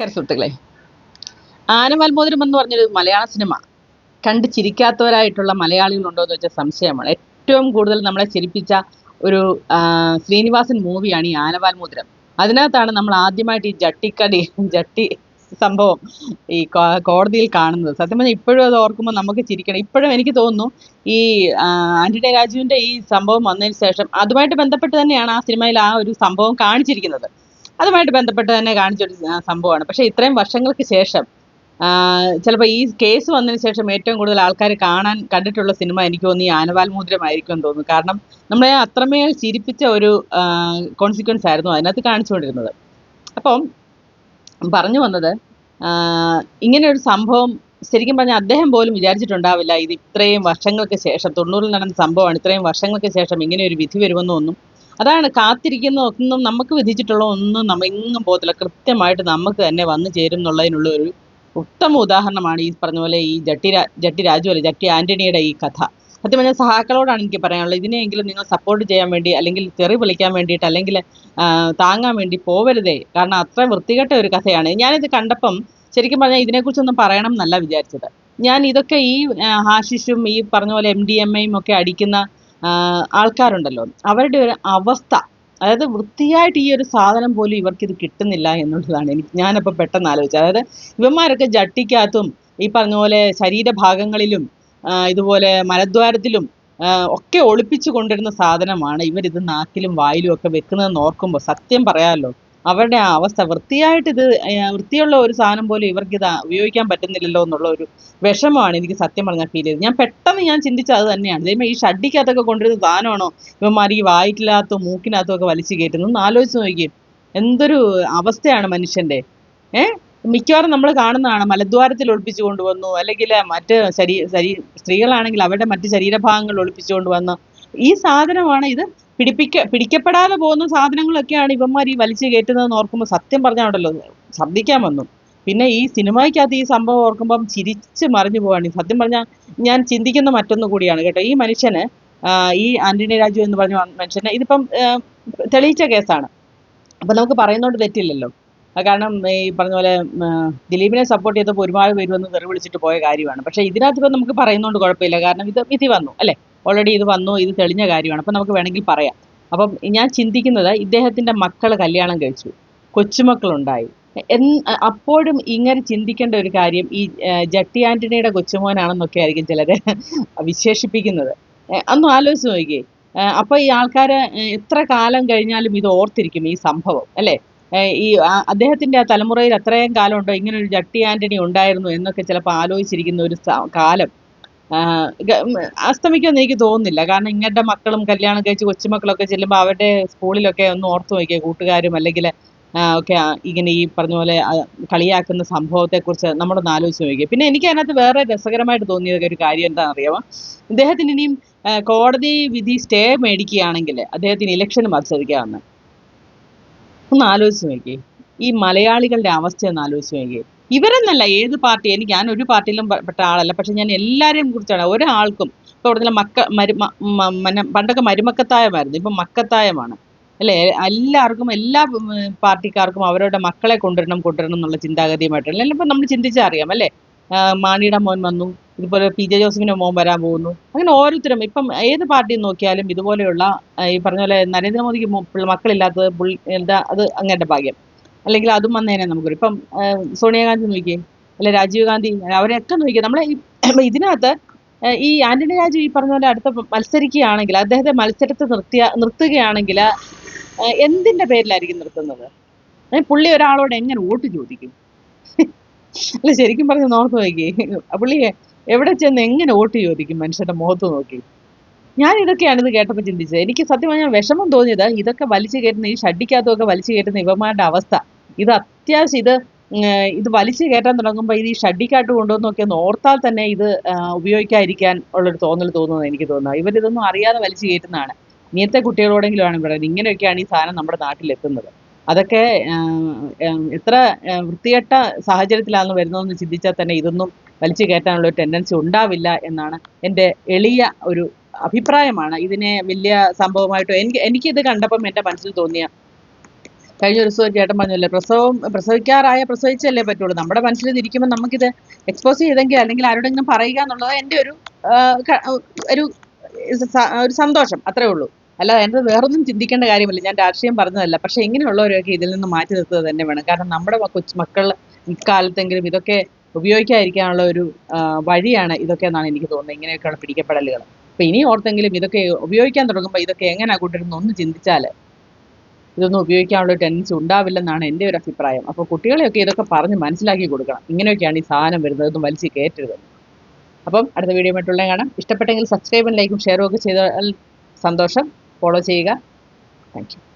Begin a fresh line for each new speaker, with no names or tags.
നമസ്കാരം സുഹൃത്തുക്കളെ. ആനവാൽമോതിരം എന്ന് പറഞ്ഞൊരു മലയാള സിനിമ. കണ്ട് ചിരിക്കാത്തവരായിട്ടുള്ള മലയാളികളുണ്ടോ എന്ന് വെച്ചാൽ സംശയമാണ്. ഏറ്റവും കൂടുതൽ നമ്മളെ ചിരിപ്പിച്ച ഒരു ശ്രീനിവാസൻ മൂവിയാണ് ഈ ആനവാൽമോതിരം അതിനകത്താണ് നമ്മൾ ആദ്യമായിട്ട് ഈ ജട്ടിക്കടി ജട്ടി സംഭവം ഈ കോടതിയിൽ കാണുന്നത്. സത്യം പറഞ്ഞാൽ ഇപ്പോഴും അത് ഓർക്കുമ്പോൾ നമുക്ക് ചിരിക്കണം. ഇപ്പോഴും എനിക്ക് തോന്നുന്നു ഈ ആന്റണി രാജുവിന്റെ ഈ സംഭവം വന്നതിന് ശേഷം അതുമായിട്ട് ബന്ധപ്പെട്ട് തന്നെയാണ് ആ സിനിമയിൽ ആ ഒരു സംഭവം കാണിച്ചിരിക്കുന്നത്. അതുമായിട്ട് ബന്ധപ്പെട്ട് തന്നെ കാണിച്ചൊരു സംഭവമാണ്. പക്ഷേ ഇത്രയും വർഷങ്ങൾക്ക് ശേഷം ചിലപ്പോൾ ഈ കേസ് വന്നതിന് ശേഷം ഏറ്റവും കൂടുതൽ ആൾക്കാർ കാണാൻ കണ്ടിട്ടുള്ള സിനിമ എനിക്ക് തോന്നുന്നു ഈ ആനവാൽ മോതിരമായിരിക്കും എന്ന് തോന്നുന്നു. കാരണം നമ്മളെ അത്രമേൽ ചിരിപ്പിച്ച ഒരു കോൺസിക്വൻസ് ആയിരുന്നു അതിനകത്ത് കാണിച്ചുകൊണ്ടിരുന്നത്. അപ്പം പറഞ്ഞു വന്നത് ഇങ്ങനെ ഒരു സംഭവം ശരിക്കും പറഞ്ഞാൽ അദ്ദേഹം പോലും വിചാരിച്ചിട്ടുണ്ടാവില്ല. ഇത് ഇത്രയും വർഷങ്ങൾക്ക് ശേഷം തൊണ്ണൂറിൽ നടന്ന സംഭവമാണ് ഇത്രയും വർഷങ്ങൾക്ക് ശേഷം ഇങ്ങനെ ഒരു വിധി വരുമെന്നോ ഒന്നും അതാണ് കാത്തിരിക്കുന്ന ഒന്നും നമുക്ക് വിധിച്ചിട്ടുള്ള ഒന്നും നമ്മ എങ്ങും പോകത്തില്ല. കൃത്യമായിട്ട് നമുക്ക് തന്നെ വന്നു ചേരും എന്നുള്ളതിനുള്ള ഒരു ഉത്തമ ഉദാഹരണമാണ് ഈ പറഞ്ഞ പോലെ ഈ ജട്ടി ജട്ടി രാജു അല്ലെ? ജട്ടി ആന്റണിയുടെ ഈ കഥ. സത്യം പറഞ്ഞാൽ സഹാക്കളോടാണ് എനിക്ക് പറയാനുള്ളത്. ഇതിനെയെങ്കിലും നിങ്ങൾ സപ്പോർട്ട് ചെയ്യാൻ വേണ്ടി അല്ലെങ്കിൽ തെറി വിളിക്കാൻ വേണ്ടിയിട്ട് അല്ലെങ്കിൽ താങ്ങാൻ വേണ്ടി പോവരുതേ. കാരണം അത്ര വൃത്തികെട്ട ഒരു കഥയാണ്. ഞാനിത് കണ്ടപ്പം ശരിക്കും പറഞ്ഞാൽ ഇതിനെക്കുറിച്ചൊന്നും പറയണം എന്നല്ല വിചാരിച്ചത്. ഞാൻ ഇതൊക്കെ ഈ ആശിഷും ഈ പറഞ്ഞ പോലെ എം ഡി എം എയും ഒക്കെ അടിക്കുന്ന ആൾക്കാരുണ്ടല്ലോ. അവരുടെ ഒരു അവസ്ഥ അതായത് വൃത്തിയായിട്ട് ഈ ഒരു സാധനം പോലും ഇവർക്ക് ഇത് കിട്ടുന്നില്ല എന്നുള്ളതാണ് എനിക്ക് ഞാനപ്പോൾ പെട്ടെന്ന് ആലോചിച്ചത്. അതായത് ഇവന്മാരൊക്കെ ജട്ടിക്കകത്തും ഈ പറഞ്ഞ പോലെ ശരീരഭാഗങ്ങളിലും ഇതുപോലെ മലദ്വാരത്തിലും ഒക്കെ ഒളിപ്പിച്ചു കൊണ്ടിരുന്ന സാധനമാണ് ഇവരിത് നാക്കിലും വായിലും ഒക്കെ വെക്കുന്നതെന്ന് ഓർക്കുമ്പോൾ സത്യം പറയാമല്ലോ അവരുടെ ആ അവസ്ഥ. വൃത്തിയായിട്ട് ഇത് വൃത്തിയുള്ള ഒരു സാധനം പോലും ഇവർക്ക് ഇത് ഉപയോഗിക്കാൻ പറ്റുന്നില്ലല്ലോ എന്നുള്ള ഒരു വിഷമമാണ് എനിക്ക് സത്യം പറഞ്ഞാൽ ഫീൽ ചെയ്തത്. ഞാൻ പെട്ടെന്ന് ഞാൻ ചിന്തിച്ചത് അത് തന്നെയാണ്. ദൈവം ഈ ഷഡിക്കകത്തൊക്കെ കൊണ്ടുവരുന്ന സാധനമാണോ? ഇവന്മാർ ഈ വായിക്കില്ലാത്തോ മൂക്കിനകത്തും ഒക്കെ വലിച്ചു കയറ്റുന്നത്? ഒന്ന് ആലോചിച്ച് നോക്കി എന്തൊരു അവസ്ഥയാണ് മനുഷ്യന്റെ. ഏർ മിക്കവാറും നമ്മൾ കാണുന്നതാണ് മലദ്വാരത്തിൽ ഒളിപ്പിച്ചു കൊണ്ടുവന്നു അല്ലെങ്കിൽ മറ്റ് ശരീ ശരീ സ്ത്രീകളാണെങ്കിൽ അവരുടെ മറ്റ് ശരീരഭാഗങ്ങൾ ഒളിപ്പിച്ചു കൊണ്ടുവന്നു ഈ സാധനമാണ് ഇത് പിടിപ്പിക്ക പിടിക്കപ്പെടാതെ പോകുന്ന സാധനങ്ങളൊക്കെയാണ് ഇവന്മാർ ഈ വലിച്ചു കയറ്റുന്നതെന്ന് ഓർക്കുമ്പോൾ സത്യം പറഞ്ഞാണല്ലോ ശ്രദ്ധിക്കാൻ വന്നു. പിന്നെ ഈ സിനിമയ്ക്കകത്ത് ഈ സംഭവം ഓർക്കുമ്പം ചിരിച്ച് മറിഞ്ഞു പോവാണ്. സത്യം പറഞ്ഞാൽ ഞാൻ ചിന്തിക്കുന്ന മറ്റൊന്നു കൂടിയാണ് കേട്ടോ. ഈ മനുഷ്യന് ഈ ആന്റണി രാജു എന്ന് പറഞ്ഞ മനുഷ്യന് ഇതിപ്പം തെളിയിച്ച കേസാണ്. അപ്പം നമുക്ക് പറയുന്നതുകൊണ്ട് തെറ്റില്ലല്ലോ. കാരണം ഈ പറഞ്ഞ പോലെ ദിലീപിനെ സപ്പോർട്ട് ചെയ്തപ്പോൾ ഒരുപാട് പേര് വന്ന് തെറി വിളിച്ചിട്ട് പോയ കാര്യമാണ്. പക്ഷേ ഇതിനകത്ത് ഇപ്പം നമുക്ക് പറയുന്നതുകൊണ്ട് കുഴപ്പമില്ല. കാരണം ഇത് വിധി വന്നു അല്ലേ? ഓൾറെഡി ഇത് വന്നു ഇത് തെളിഞ്ഞ കാര്യമാണ്. അപ്പം നമുക്ക് വേണമെങ്കിൽ പറയാം. അപ്പം ഞാൻ ചിന്തിക്കുന്നത് ഇദ്ദേഹത്തിന്റെ മക്കൾ കല്യാണം കഴിച്ചു. കൊച്ചുമക്കളുണ്ടായി. അപ്പോഴും ഇങ്ങനെ ചിന്തിക്കേണ്ട ഒരു കാര്യം ഈ ജട്ടി ആന്റണിയുടെ കൊച്ചുമോനാണെന്നൊക്കെ ആയിരിക്കും ചിലരെ വിശേഷിപ്പിക്കുന്നത്. അന്ന് ആലോചിച്ച് നോക്കിയേ. അപ്പോൾ അപ്പൊ ഈ ആൾക്കാർ എത്ര കാലം കഴിഞ്ഞാലും ഇത് ഓർത്തിരിക്കും ഈ സംഭവം അല്ലേ? ഈ അദ്ദേഹത്തിന്റെ ആ തലമുറയിൽ അത്രയും കാലം ഉണ്ടോ? ഇങ്ങനെ ഒരു ജട്ടി ആന്റണി ഉണ്ടായിരുന്നു എന്നൊക്കെ ചിലപ്പോൾ ആലോചിച്ചിരിക്കുന്ന ഒരു കാലം. അസ്തമിക്കുമെന്ന് എനിക്ക് തോന്നുന്നില്ല. കാരണം ഇങ്ങനത്തെ മക്കളും കല്യാണം കഴിച്ച് കൊച്ചുമക്കളൊക്കെ ചെല്ലുമ്പോൾ അവരുടെ സ്കൂളിലൊക്കെ ഒന്ന് ഓർത്തു നോക്കിയ കൂട്ടുകാരും അല്ലെങ്കിൽ ഒക്കെ ഇങ്ങനെ ഈ പറഞ്ഞ പോലെ കളിയാക്കുന്ന സംഭവത്തെക്കുറിച്ച് നമ്മളൊന്ന് ആലോചിച്ച് നോക്കിയ പിന്നെ എനിക്ക് അതിനകത്ത് വേറെ രസകരമായിട്ട് തോന്നിയ ഒരു കാര്യം എന്താണെന്ന് അറിയാമോ ഇദ്ദേഹത്തിന് ഇനിയും കോടതി വിധി സ്റ്റേ മേടിക്കുകയാണെങ്കിൽ അദ്ദേഹത്തിന് ഇലക്ഷന് മത്സരിക്കാമെന്ന്. ഒന്ന് ആലോചിച്ച് നോക്കി ഈ മലയാളികളുടെ അവസ്ഥ ഒന്ന് ആലോചിച്ച് നോക്കിയേ ഇവരെന്നല്ല ഏത് പാർട്ടി എനിക്ക് ഞാൻ ഒരു പാർട്ടിയിലും പെട്ട ആളല്ല. പക്ഷെ ഞാൻ എല്ലാവരെയും കുറിച്ചാണ്. ഒരാൾക്കും ഇപ്പൊ ഇവിടുത്തെ മക്ക മരു മ- മ- മന- പണ്ടൊക്കെ മരുമക്കത്തായമായിരുന്നു. ഇപ്പൊ മക്കത്തായമാണ്. അല്ലേ? എല്ലാവർക്കും എല്ലാ പാർട്ടിക്കാർക്കും അവരുടെ മക്കളെ കൊണ്ടുവരണം കൊണ്ടുവരണം എന്നുള്ള ചിന്താഗതിയുമായിട്ടാണ്. അല്ലെങ്കിൽ ഇപ്പൊ നമ്മൾ ചിന്തിച്ചാൽ അറിയാം അല്ലേ മാണിയുടെ മോൻ വന്നു. ഇതുപോലെ പി. ജെ. ജോസഫിന്റെ മോൻ വരാൻ പോകുന്നു. അങ്ങനെ ഓരോരുത്തരും ഇപ്പം ഏത് പാർട്ടി നോക്കിയാലും ഇതുപോലെയുള്ള ഈ പറഞ്ഞ പോലെ നരേന്ദ്രമോദിക്ക് മക്കളില്ലാത്തത് പുള്ളി അത് അങ്ങയുടെ ഭാഗ്യം. അല്ലെങ്കിൽ അതും വന്നേനെ നമുക്കൊരു. ഇപ്പം സോണിയ സോണിയാഗാന്ധി നോക്കിയേ അല്ലെ രാജീവ് ഗാന്ധി അവരെയൊക്കെ നോക്കിയേ നമ്മളെ ഇതിനകത്ത് ഈ ആന്റണി രാജു ഈ പറഞ്ഞ പോലെ അടുത്ത മത്സരിക്കുകയാണെങ്കിൽ അദ്ദേഹത്തെ മത്സരത്തെ നിർത്തിയ നിർത്തുകയാണെങ്കിൽ എന്തിന്റെ പേരിലായിരിക്കും നിർത്തുന്നത്? പുള്ളി ഒരാളോട് എങ്ങനെ വോട്ട് ചോദിക്കും? അല്ല ശരിക്കും പറഞ്ഞ് നോർത്ത് നോക്കി പുള്ളി എവിടെ ചെന്ന് എങ്ങനെ വോട്ട് ചോദിക്കും മനുഷ്യന്റെ മുഖത്ത് നോക്കി? ഞാൻ ഇതൊക്കെയാണ് ഇത് കേട്ടപ്പോൾ ചിന്തിച്ചത്. എനിക്ക് സത്യം പറഞ്ഞാൽ വിഷമം തോന്നിയത് ഇതൊക്കെ വലിച്ചു കയറ്റുന്ന ഈ ഷഡിക്കകത്തൊക്കെ വലിച്ചു കയറ്റുന്ന ഇവന്മാരുടെ അവസ്ഥ. ഇത് അത്യാവശ്യം ഇത് ഇത് വലിച്ചു കയറ്റാൻ തുടങ്ങുമ്പോൾ ഇത് ഈ ഷഡിക്കാട്ട് കൊണ്ടുവന്നൊക്കെ ഒന്ന് ഓർത്താൽ തന്നെ ഇത് ഉപയോഗിക്കാതിരിക്കാൻ ഉള്ളൊരു തോന്നൽ തോന്നുന്നത് എനിക്ക് തോന്നുന്നത് ഇവരിതൊന്നും അറിയാതെ വലിച്ചു കയറ്റുന്നതാണ്. ഇങ്ങനത്തെ കുട്ടികളോടെങ്കിലും ആണ് പറയുന്നത് ഇങ്ങനെയൊക്കെയാണ് ഈ സാധനം നമ്മുടെ നാട്ടിലെത്തുന്നത് അതൊക്കെ എത്ര വൃത്തികെട്ട സാഹചര്യത്തിലാണ് വരുന്നതെന്ന് ചിന്തിച്ചാൽ തന്നെ ഇതൊന്നും വലിച്ചു കയറ്റാനുള്ള ഒരു ടെൻഡൻസി ഉണ്ടാവില്ല എന്നാണ് എന്റെ എളിയ ഒരു അഭിപ്രായമാണ്. ഇതിനെ വലിയ സംഭവമായിട്ട് എനിക്ക് എനിക്കിത് കണ്ടപ്പം എന്റെ മനസ്സിൽ തോന്നിയ കഴിഞ്ഞ ഒരു ദിവസം ചേട്ടൻ പറഞ്ഞല്ലേ പ്രസവം പ്രസവിക്കാറായ പ്രസവിച്ചല്ലേ പറ്റുള്ളൂ. നമ്മുടെ മനസ്സിൽ ഇരിക്കുമ്പോൾ നമുക്കിത് എക്സ്പോസ് ചെയ്തെങ്കിൽ അല്ലെങ്കിൽ ആരോടെങ്കിലും പറയുക എന്നുള്ളത് എന്റെ ഒരു ഒരു ഒരു സന്തോഷം അത്രേ ഉള്ളൂ. അല്ല എന്റെ വേറൊന്നും ചിന്തിക്കേണ്ട കാര്യമില്ല. ഞാൻ രാഷ്ട്രീയം പറഞ്ഞതല്ല. പക്ഷേ ഇങ്ങനെയുള്ളവരൊക്കെ ഇതിൽ നിന്ന് മാറ്റി നിർത്തുക തന്നെ വേണം. കാരണം നമ്മുടെ കൊച്ചു മക്കൾ ഇക്കാലത്തെങ്കിലും ഇതൊക്കെ ഉപയോഗിക്കാതിരിക്കാനുള്ള ഒരു വഴിയാണ് ഇതൊക്കെ എന്നാണ് എനിക്ക് തോന്നുന്നത്. ഇങ്ങനെയൊക്കെയുള്ള പിടിക്കപ്പെടലുകൾ. അപ്പം ഇനി ഓർത്തെങ്കിലും ഇതൊക്കെ ഉപയോഗിക്കാൻ തുടങ്ങുമ്പോൾ ഇതൊക്കെ എങ്ങനെയാണ് കൂട്ടരുന്ന് ഒന്ന് ചിന്തിച്ചാൽ ഇതൊന്നും ഉപയോഗിക്കാനുള്ള ടെൻഡൻസി ഉണ്ടാവില്ലെന്നാണ് എന്റെ ഒരു അഭിപ്രായം. അപ്പോൾ കുട്ടികളെയൊക്കെ ഇതൊക്കെ പറഞ്ഞ് മനസ്സിലാക്കി കൊടുക്കണം. ഇങ്ങനെയൊക്കെയാണ് ഈ സാധനം വരുന്നത്. ഇതൊന്നും വലിച്ച് കയറ്റരുത്. അപ്പം അടുത്ത വീഡിയോ ആയിട്ടുള്ള കാണാം. ഇഷ്ടപ്പെട്ടെങ്കിൽ സബ്സ്ക്രൈബും ലൈക്കും ഷെയറും ഒക്കെ ചെയ്താൽ സന്തോഷം. ഫോളോ ചെയ്യുക. താങ്ക്